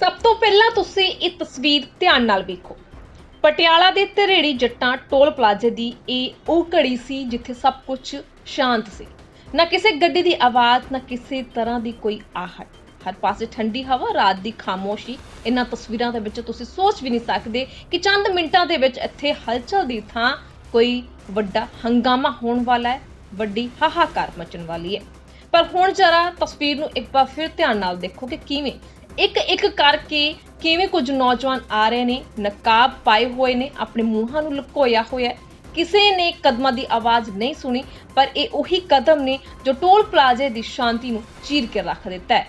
ਸਭ ਤੋਂ ਪਹਿਲਾਂ ਤੁਸੀਂ ਇਹ ਤਸਵੀਰ ਧਿਆਨ ਨਾਲ ਵੇਖੋ। ਪਟਿਆਲਾ ਦੇ ਧਰੇੜੀ ਜੱਟਾਂ ਟੋਲ ਪਲਾਜ਼ੇ ਦੀ ਇਹ ਉਹ ਘੜੀ ਸੀ ਜਿੱਥੇ ਸਭ ਕੁਝ ਸ਼ਾਂਤ ਸੀ। ਨਾ ਕਿਸੇ ਗੱਡੀ ਦੀ ਆਵਾਜ਼, ਨਾ ਕਿਸੇ ਤਰ੍ਹਾਂ ਦੀ ਕੋਈ ਆਹਟ। ਹਰ ਪਾਸੇ ਠੰਡੀ ਹਵਾ, ਰਾਤ ਦੀ ਖਾਮੋਸ਼ੀ। ਇਹਨਾਂ ਤਸਵੀਰਾਂ ਦੇ ਵਿੱਚ ਤੁਸੀਂ ਸੋਚ ਵੀ ਨਹੀਂ ਸਕਦੇ ਕਿ ਚੰਦ ਮਿੰਟਾਂ ਦੇ ਵਿੱਚ ਇੱਥੇ ਹਲਚਲ ਦੀ ਥਾਂ ਕੋਈ ਵੱਡਾ ਹੰਗਾਮਾ ਹੋਣ ਵਾਲਾ ਹੈ, ਵੱਡੀ ਹਾਹਾਕਾਰ ਮਚਣ ਵਾਲੀ ਹੈ। ਪਰ ਹੁਣ ਜਰਾ ਤਸਵੀਰ ਨੂੰ ਇੱਕ ਵਾਰ ਫਿਰ ਧਿਆਨ ਨਾਲ ਦੇਖੋ ਕਿ ਕਿਵੇਂ ਇੱਕ ਇੱਕ ਕਰਕੇ ਕਿਵੇਂ ਕੁਝ ਨੌਜਵਾਨ ਆ ਰਹੇ ਨੇ, ਨਕਾਬ ਪਾਏ ਹੋਏ ਨੇ, ਆਪਣੇ ਮੂੰਹਾਂ ਨੂੰ ਲੁਕੋਇਆ ਹੋਇਆ ਕਿਸੇ ਨੇ ਕਦਮਾਂ ਦੀ ਆਵਾਜ਼ ਨਹੀਂ ਸੁਣੀ, ਪਰ ਇਹ ਉਹੀ ਕਦਮ ਨੇ ਜੋ ਟੋਲ ਪਲਾਜ਼ੇ ਦੀ ਸ਼ਾਂਤੀ ਨੂੰ ਚੀਰ ਕੇ ਰੱਖ ਦਿੱਤਾ ਹੈ।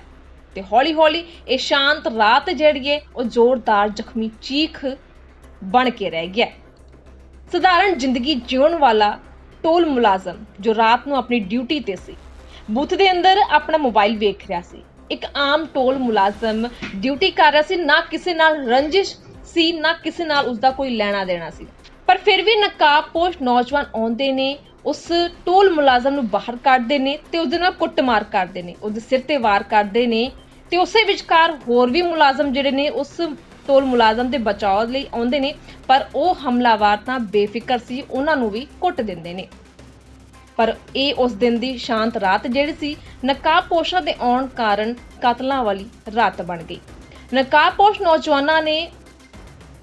ਤੇ ਹੌਲੀ-ਹੌਲੀ ਇਹ ਸ਼ਾਂਤ ਰਾਤ ਜਿਹੜੀ ਹੈ, ਉਹ ਜ਼ੋਰਦਾਰ ਜ਼ਖਮੀ ਚੀਖ ਬਣ ਕੇ ਰਹਿ ਗਿਆ ਸਧਾਰਨ ਜ਼ਿੰਦਗੀ ਜਿਉਣ ਵਾਲਾ ਟੋਲ ਮੁਲਾਜ਼ਮ ਜੋ ਰਾਤ ਨੂੰ ਆਪਣੀ ਡਿਊਟੀ ਤੇ ਸੀ, ਬੂਥ ਦੇ ਅੰਦਰ ਆਪਣਾ ਮੋਬਾਈਲ ਵੇਖ ਰਿਹਾ ਸੀ ਇੱਕ ਆਮ ਟੋਲ ਮੁਲਾਜ਼ਮ ਡਿਊਟੀ ਕਰ ਰਿਹਾ ਸੀ, ਨਾ ਕਿਸੇ ਨਾਲ ਰੰਜਿਸ਼ ਸੀ, ਨਾ ਕਿਸੇ ਨਾਲ ਉਸਦਾ ਕੋਈ ਲੈਣਾ ਦੇਣਾ ਸੀ। ਪਰ ਫਿਰ ਵੀ ਨਕਾਬਪੋਸ਼ ਨੌਜਵਾਨ ਆਉਂਦੇ ਨੇ, ਉਸ ਟੋਲ ਮੁਲਾਜ਼ਮ ਨੂੰ ਬਾਹਰ ਕੱਢਦੇ ਨੇ ਤੇ ਉਹਦੇ ਨਾਲ ਕੁੱਟਮਾਰ ਕਰਦੇ ਨੇ, ਉਹਦੇ ਸਿਰ ਤੇ ਵਾਰ ਕਰਦੇ ਨੇ ਤੇ ਉਸੇ ਵਿਚਕਾਰ ਹੋਰ ਵੀ ਮੁਲਾਜ਼ਮ ਜਿਹੜੇ ਨੇ, ਉਸ ਟੋਲ ਮੁਲਾਜ਼ਮ ਦੇ ਬਚਾਅ ਲਈ ਆਉਂਦੇ ਨੇ, ਪਰ ਉਹ ਹਮਲਾਵਰ ਤਾਂ ਬੇਫਿਕਰ ਸੀ, ਉਹਨਾਂ ਨੂੰ ਵੀ ਕੁੱਟ ਦਿੰਦੇ ਨੇ। ਪਰ ਇਹ ਉਸ ਦਿਨ ਦੀ ਸ਼ਾਂਤ ਰਾਤ ਜਿਹੜੀ ਸੀ ਨਕਾਬਪੋਸ਼ਾਂ ਦੇ ਆਉਣ ਕਾਰਨ ਕਤਲਾਂ ਵਾਲੀ ਰਾਤ ਬਣ ਗਈ। ਨਕਾਬਪੋਸ਼ ਨੌਜਵਾਨਾਂ ਨੇ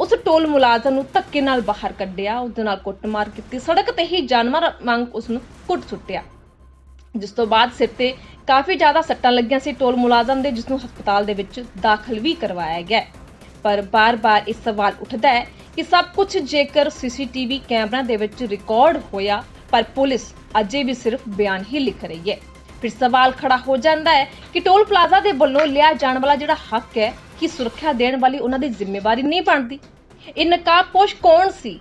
ਉਸ ਟੋਲ ਮੁਲਾਜ਼ਮ ਨੂੰ ਧੱਕੇ ਨਾਲ ਬਾਹਰ ਕੱਢਿਆ ਉਸ ਦੇ ਨਾਲ ਕੁੱਟਮਾਰ ਕੀਤੀ। ਸੜਕ ਤੇ ਹੀ ਜਾਨਵਰ ਵਾਂਗ ਉਸ ਨੂੰ ਕੁੱਟ ਸੁੱਟਿਆ। ਜਿਸ ਤੋਂ ਬਾਅਦ ਸਿਰ ਤੇ ਕਾਫੀ ਜ਼ਿਆਦਾ ਸੱਟਾਂ ਲੱਗੀਆਂ ਸੀ ਟੋਲ ਮੁਲਾਜ਼ਮ ਦੇ, ਜਿਸ ਨੂੰ ਹਸਪਤਾਲ ਦੇ ਵਿੱਚ ਦਾਖਲ ਵੀ ਕਰਵਾਇਆ ਗਿਆ। ਪਰ ਬਾਰ-ਬਾਰ ਇਹ ਸਵਾਲ ਉੱਠਦਾ ਹੈ ਕਿ ਸਭ ਕੁਝ ਜੇਕਰ ਸੀਸੀਟੀਵੀ ਕੈਮਰਾ ਦੇ ਵਿੱਚ ਰਿਕਾਰਡ ਹੋਇਆ ਪਰ ਪੁਲਿਸ ਅਜੇ ਵੀ ਸਿਰਫ ਬਿਆਨ ਹੀ ਲਿਖ ਰਹੀ ਹੈ। ਫਿਰ ਸਵਾਲ ਖੜਾ ਹੋ ਜਾਂਦਾ ਹੈ ਕਿ ਟੋਲ ਪਲਾਜ਼ਾ ਦੇ ਵੱਲੋਂ ਲਿਆ ਜਾਣ ਵਾਲਾ ਜਿਹੜਾ ਹੱਕ ਹੈ, ਕਿ ਸੁਰੱਖਿਆ ਦੇਣ ਵਾਲੀ ਉਹਨਾਂ ਦੀ ਜ਼ਿੰਮੇਵਾਰੀ ਨਹੀਂ ਬਣਦੀ? ਇਹ ਨਕਾਬਪੋਸ਼ ਕੌਣ ਸੀ?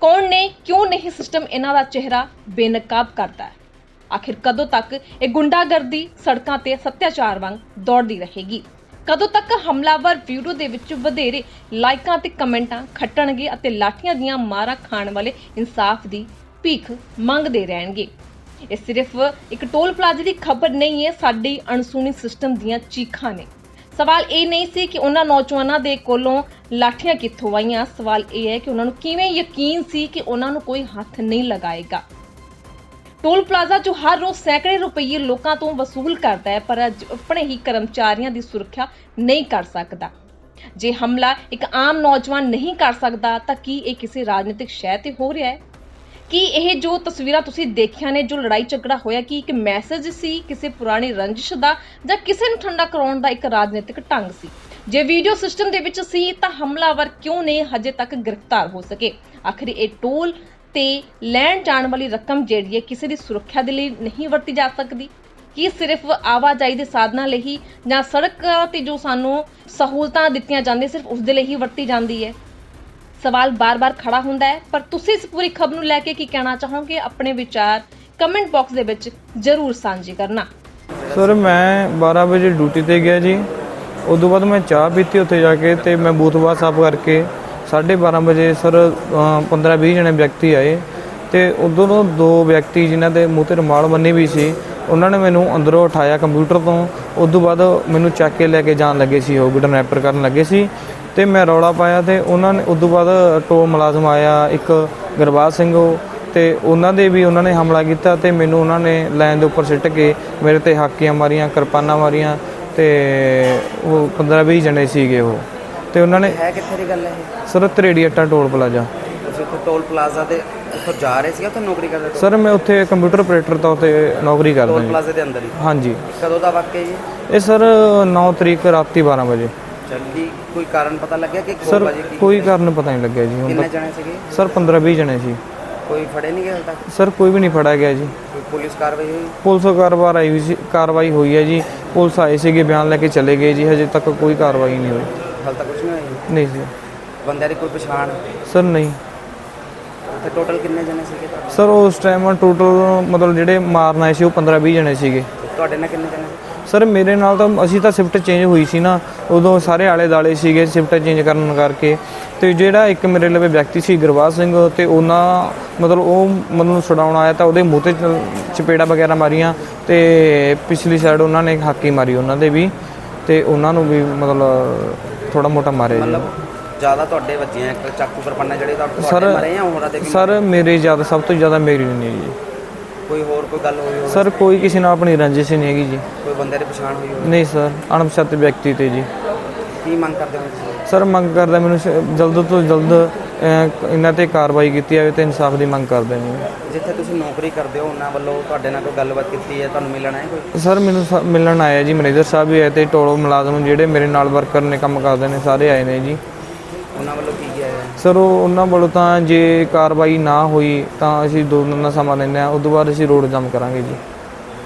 ਕੌਣ ਨੇ, ਕਿਉਂ ਨਹੀਂ ਸਿਸਟਮ ਇਹਨਾਂ ਦਾ ਚਿਹਰਾ ਬੇਨਕਾਬ ਕਰਦਾ ਹੈ? ਆਖਿਰ ਕਦੋਂ ਤੱਕ ਇਹ ਗੁੰਡਾਗਰਦੀ ਸੜਕਾਂ ਤੇ ਸੱਤਿਆਚਾਰ ਵਾਂਗ ਦੌੜਦੀ ਰਹੇਗੀ? ਕਦੋਂ ਤੱਕ ਹਮਲਾਵਰ ਵੀਡੀਓ ਦੇ ਵਿੱਚ ਵਧੇਰੇ ਲਾਈਕਾਂ ਤੇ ਕਮੈਂਟਾਂ ਖੱਟਣਗੇ ਅਤੇ ਲਾਠੀਆਂ ਦੀਆਂ ਮਾਰਾਂ ਖਾਣ ਵਾਲੇ ਇਨਸਾਫ ਦੀ ਭੀਖ ਮੰਗਦੇ ਰਹਿਣਗੇ। ਇਹ ਸਿਰਫ ਇੱਕ ਟੋਲ ਪਲਾਜ਼ੇ ਦੀ ਖਬਰ ਨਹੀਂ ਹੈ, ਸਾਡੀ ਅਣਸੁਣੀ ਸਿਸਟਮ ਦੀਆਂ ਚੀਖਾਂ ਨੇ। ਸਵਾਲ ਇਹ ਨਹੀਂ ਸੀ ਕਿ ਉਹਨਾਂ ਨੌਜਵਾਨਾਂ ਦੇ ਕੋਲੋਂ ਲਾਠੀਆਂ ਕਿੱਥੋਂ ਆਈਆਂ। ਸਵਾਲ ਇਹ ਹੈ ਕਿ ਉਹਨਾਂ ਨੂੰ ਕਿਵੇਂ ਯਕੀਨ ਸੀ ਕਿ ਉਹਨਾਂ ਨੂੰ ਕੋਈ ਹੱਥ ਨਹੀਂ ਲਗਾਏਗਾ। ਟੋਲ ਪਲਾਜ਼ਾ ਜੋ ਹਰ ਰੋਜ਼ ਸੈਂਕੜੇ ਰੁਪਏ ਲੋਕਾਂ ਤੋਂ ਵਸੂਲ ਕਰਦਾ ਹੈ, ਪਰ ਅੱਜ ਆਪਣੇ ਹੀ ਕਰਮਚਾਰੀਆਂ ਦੀ ਸੁਰੱਖਿਆ ਨਹੀਂ ਕਰ ਸਕਦਾ। ਜੇ ਹਮਲਾ ਇੱਕ ਆਮ ਨੌਜਵਾਨ ਨਹੀਂ ਕਰ ਸਕਦਾ, ਤਾਂ ਕੀ ਇਹ ਕਿਸੇ ਰਾਜਨੀਤਿਕ ਸ਼ਹਿ ਤੇ ਹੋ ਰਿਹਾ ਹੈ? ਕੀ ਇਹ ਜੋ ਤਸਵੀਰਾਂ ਤੁਸੀਂ ਦੇਖੀਆਂ ਨੇ, ਜੋ ਲੜਾਈ ਝਗੜਾ ਹੋਇਆ, ਕਿ ਇੱਕ ਮੈਸੇਜ ਸੀ ਕਿਸੇ ਪੁਰਾਣੀ ਰੰਜਿਸ਼ ਦਾ ਜਾਂ ਕਿਸੇ ਨੂੰ ਠੰਡਾ ਕਰਾਉਣ ਦਾ ਇੱਕ ਰਾਜਨੀਤਿਕ ਢੰਗ ਸੀ? ਜੇ ਵੀਡੀਓ ਸਿਸਟਮ ਦੇ ਵਿੱਚ ਸੀ ਤਾਂ ਹਮਲਾਵਰ ਕਿਉਂ ਨੇ ਹਜੇ ਤੱਕ ਗ੍ਰਿਫਤਾਰ ਹੋ ਸਕੇ? ਆਖਰੀ ਇਹ ਟੋਲ ਤੇ ਲੈਣ ਜਾਣ ਵਾਲੀ ਰਕਮ ਜਿਹੜੀ ਹੈ ਕਿਸੇ ਦੀ ਸੁਰੱਖਿਆ ਦੇ ਲਈ ਨਹੀਂ ਵਰਤੀ ਜਾ ਸਕਦੀ? ਕੀ ਸਿਰਫ ਆਵਾਜਾਈ ਦੇ ਸਾਧਨਾਂ ਲਈ ਜਾਂ ਸੜਕਾਂ ਤੇ ਜੋ ਸਾਨੂੰ ਸਹੂਲਤਾਂ ਦਿੱਤੀਆਂ ਜਾਂਦੀਆਂ, ਸਿਰਫ ਉਸ ਦੇ ਲਈ ਹੀ ਵਰਤੀ ਜਾਂਦੀ ਹੈ? ਸਵਾਲ ਬਾਰ-ਬਾਰ ਖੜਾ ਹੁੰਦਾ ਹੈ, ਪਰ ਤੁਸੀਂ ਇਸ ਪੂਰੀ ਖਬਰ ਨੂੰ ਲੈ ਕੇ ਕੀ ਕਹਿਣਾ ਚਾਹੋਗੇ? ਆਪਣੇ ਵਿਚਾਰ ਕਮੈਂਟ ਬਾਕਸ ਦੇ ਵਿੱਚ ਜ਼ਰੂਰ ਸਾਂਝੇ ਕਰਨਾ। ਸਰ ਮੈਂ 12 ਵਜੇ ਡਿਊਟੀ ਤੇ ਗਿਆ ਜੀ। ਉਦੋਂ ਬਾਅਦ ਮੈਂ ਚਾਹ ਪੀਤੀ ਉੱਥੇ ਜਾ ਕੇ ਤੇ ਮੈਂ ਬੂਥ ਬਾਅਦ ਸਾਫ਼ ਕਰਕੇ 12:30 ਵਜੇ ਸਰ 15-20 ਜਣੇ ਵਿਅਕਤੀ ਆਏ ਤੇ ਉਦੋਂ ਤੋਂ ਦੋ ਵਿਅਕਤੀ ਜਿਨ੍ਹਾਂ ਦੇ ਮੂੰਹ ਤੇ ਰੁਮਾਲ ਬੰਨੇ ਵੀ ਸੀ, ਉਹਨਾਂ ਨੇ ਮੈਨੂੰ ਅੰਦਰੋਂ ਉਠਾਇਆ ਕੰਪਿਊਟਰ ਤੋਂ। ਉਦੋਂ ਬਾਅਦ ਮੈਨੂੰ ਚੱਕ ਕੇ ਲੈ ਕੇ ਜਾਣ ਲੱਗੇ ਸੀ, ਉਹ ਕਿਡਨੈਪਰ ਕਰਨ ਲੱਗੇ ਸੀ। ਤੇ ਮੈਂ ਰੌਲਾ ਪਾਇਆ ਤੇ ਉਹਨਾਂ ਨੇ ਉਦੋਂ ਬਾਅਦ ਟੋ ਮੁਲਾਜ਼ਮ ਆਇਆ ਇੱਕ ਗੁਰਬਾਜ ਸਿੰਘ ਉਹ ਤੇ ਉਹਨਾਂ ਦੇ ਵੀ ਉਹਨਾਂ ਨੇ ਹਮਲਾ ਕੀਤਾ ਤੇ ਮੈਨੂੰ ਉਹਨਾਂ ਨੇ ਲਾਈਨ ਦੇ ਉੱਪਰ ਸਿੱਟ ਕੇ ਮੇਰੇ ਤੇ ਹਾਕੀਆਂ ਮਾਰੀਆਂ ਕਿਰਪਾਨਾਂ ਮਾਰੀਆਂ ਤੇ ਉਹ 15-20 ਜਣੇ ਸੀਗੇ ਉਹ। ਤੇ ਉਹਨਾਂ ਨੇ ਹੈ ਕਿੱਥੇ ਦੀ ਗੱਲ ਹੈ ਸਰ ਤਰੇੜੀ ਅੱਟਾ ਟੋਲ ਪਲਾਜ਼ਾ। ਤੁਸੀਂ ਟੋਲ ਪਲਾਜ਼ਾ ਤੇ ਉੱਥੋਂ ਜਾ ਰਹੇ ਸੀ ਉੱਥੇ ਨੌਕਰੀ ਕਰਦੇ ਸੀ ਸਰ ਮੈਂ ਉੱਥੇ ਕੰਪਿਊਟਰ ਆਪਰੇਟਰ ਤੌਰ ਤੇ ਨੌਕਰੀ ਕਰਦਾ ਟੋਲ ਪਲਾਜ਼ੇ ਦੇ ਅੰਦਰ ਹੀ? ਹਾਂਜੀ। ਕਦੋਂ ਦਾ ਵਾਕਿਆ ਜੀ? ਇਹ ਸਰ 9 ਤਰੀਕ ਰਾਤੀ 12 ਵਜੇ। ਜਲਦੀ ਕੋਈ ਕਾਰਨ ਪਤਾ ਲੱਗਿਆ ਕਿ ਸਰ ਕੀ ਕੋਈ ਕਾਰਨ ਪਤਾ ਨਹੀਂ ਲੱਗਿਆ ਜੀ ਹੁਣ ਕਿੰਨੇ ਤੱਕ। ਜਣੇ ਸੀਗੇ? ਸਰ 15-20 ਜਣੇ ਸੀ। ਕੋਈ ਫੜੇ ਨਹੀਂ ਗਏ ਹਾਲੇ ਤੱਕ? ਸਰ ਕੋਈ ਵੀ ਨਹੀਂ ਫੜਾ ਗਿਆ ਜੀ। ਕੋਈ ਪੁਲਿਸ ਕਾਰਵਾਈ ਹੋਈ? ਪੁਲਿਸ ਕਾਰਵਾਈ ਆਈ ਹੋਈ ਸੀ ਕਾਰਵਾਈ ਹੋਈ ਹੈ ਜੀ। ਪੁਲਿਸ ਆਏ ਸੀਗੇ ਬਿਆਨ ਲੈ ਕੇ ਚਲੇ ਗਏ ਜੀ। ਹਜੇ ਤੱਕ ਕੋਈ ਕਾਰਵਾਈ ਨਹੀਂ ਹੋਈ। ਹਾਲੇ ਤੱਕ ਕੁਝ ਨਹੀਂ ਹੋਇਆ ਨਹੀਂ ਸੀ ਬੰਦਿਆਂ ਦੀ ਕੋਈ ਪਛਾਣ? ਸਰ ਨਹੀਂ। ਉੱਥੇ ਟੋਟਲ ਕਿੰਨੇ ਜਣੇ ਸੀਗੇ ਸਰ ਉਸ ਟਾਈਮ ਟੋਟਲ ਮਤਲਬ ਜਿਹੜੇ ਮਾਰਨ ਆਏ ਸੀ ਉਹ 15-20 ਜਣੇ ਸੀਗੇ। ਤੁਹਾਡੇ ਨਾਲ ਕਿੰਨੇ ਜਣੇ? ਸੀ ਸਰ ਮੇਰੇ ਨਾਲ ਤਾਂ ਅਸੀਂ ਤਾਂ ਸ਼ਿਫਟ ਚੇਂਜ ਹੋਈ ਸੀ ਨਾ ਉਦੋਂ ਸਾਰੇ ਆਲੇ ਦਾਲੇ ਸੀਗੇ ਸ਼ਿਫਟ ਚੇਂਜ ਕਰਨ ਕਰਕੇ। ਤੇ ਜਿਹੜਾ ਇੱਕ ਮੇਰੇ ਲਵੇ ਵਿਅਕਤੀ ਸੀ ਗੁਰਬਾਜ ਸਿੰਘ ਤੇ ਉਹਨਾਂ ਮਤਲਬ ਉਹ ਮੈਨੂੰ ਛਡਾਉਣ ਆਇਆ ਤਾਂ ਉਹਦੇ ਮੂੰਹ ਤੇ ਚਪੇੜਾ ਵਗੈਰਾ ਮਾਰੀਆਂ ਤੇ ਪਿਛਲੀ ਸਾਈਡ ਉਹਨਾਂ ਨੇ ਹਾਕੀ ਮਾਰੀ ਉਹਨਾਂ ਦੇ ਵੀ ਤੇ ਉਹਨਾਂ ਨੂੰ ਵੀ ਮਤਲਬ ਥੋੜਾ ਮੋਟਾ ਮਾਰਿਆ ਜੀ। ਮਤਲਬ ਜ਼ਿਆਦਾ ਤੁਹਾਡੇ ਵੱਜੇ ਆ ਇੱਕ ਚਾਕੂ ਕਿਰਪਾਨਾਂ ਜਿਹੜੇ ਤੁਹਾਡੇ ਮਰੇ ਆ ਹੋਰਾਂ ਦੇ ਵੀ ਸਰ ਮੇਰੇ ਜ਼ਿਆਦਾ ਸਭ ਤੋਂ ਜ਼ਿਆਦਾ ਮੇਰੀ ਨਹੀਂ ਜੀ। ਕੋਈ ਹੋਰ ਕੋਈ ਗੱਲ ਹੋਈ ਹੋਵੇ? ਸਰ ਕੋਈ ਕਿਸੇ ਨਾਲ ਆਪਣੀ ਰੰਜਿਸ਼ ਹੀ ਨਹੀਂ ਹੈਗੀ ਜੀ। ਕੋਈ ਬੰਦੇ ਦੀ ਪਛਾਣ ਹੋਈ ਹੋਵੇ? ਨਹੀਂ ਸਰ ਅਣਪਛਾਤੇ ਵਿਅਕਤੀ ਤੇ ਜੀ। ਕੀ ਮੰਗ ਕਰਦੇ ਹੋ ਤੁਸੀਂ? ਸਰ ਮੰਗ ਕਰਦਾ ਮੈਨੂੰ ਸ- ਜਲਦ ਤੋਂ ਜਲਦ ਅਹ, ਇਹਨਾਂ ਤੇ ਕਾਰਵਾਈ ਕੀਤੀ ਜਾਵੇ ਤੇ ਇਨਸਾਫ ਦੀ ਮੰਗ ਕਰਦੇ ਨੇ ਜਿੱਥੇ ਤੁਸੀਂ ਨੌਕਰੀ ਕਰਦੇ ਹੋ ਉਹਨਾਂ ਵੱਲੋਂ ਤੁਹਾਡੇ ਨਾਲ ਕੋਈ ਗੱਲਬਾਤ ਕੀਤੀ ਹੈ ਤੁਹਾਨੂੰ ਮਿਲਣਾ ਹੈ ਕੋਈ? ਸਰ ਮੈਨੂੰ ਸ- ਮਿਲਣ ਆਇਆ ਜੀ ਮੈਨੇਜਰ ਸਾਹਿਬ ਵੀ ਆਏ ਤੇ ਟੋਲੋ ਮੁਲਾਜ਼ਮ ਜਿਹੜੇ ਮੇਰੇ ਨਾਲ ਵਰਕਰ ਨੇ ਕੰਮ ਕਰਦੇ ਨੇ ਸਾਰੇ ਆਏ ਨੇ ਜੀ। ਉਹਨਾਂ ਵੱਲੋਂ ਕੀ ਸਰ, ਉਹ ਉਹਨਾਂ ਵੱਲੋਂ ਤਾਂ ਜੇ ਕਾਰਵਾਈ ਨਾ ਹੋਈ ਤਾਂ ਅਸੀਂ ਦੋ ਦਿਨ ਦਾ ਸਮਾਂ ਲੈਂਦੇ ਹਾਂ। ਉਸ ਤੋਂ ਬਾਅਦ ਅਸੀਂ ਰੋਡ ਜਾਮ ਕਰਾਂਗੇ ਜੀ।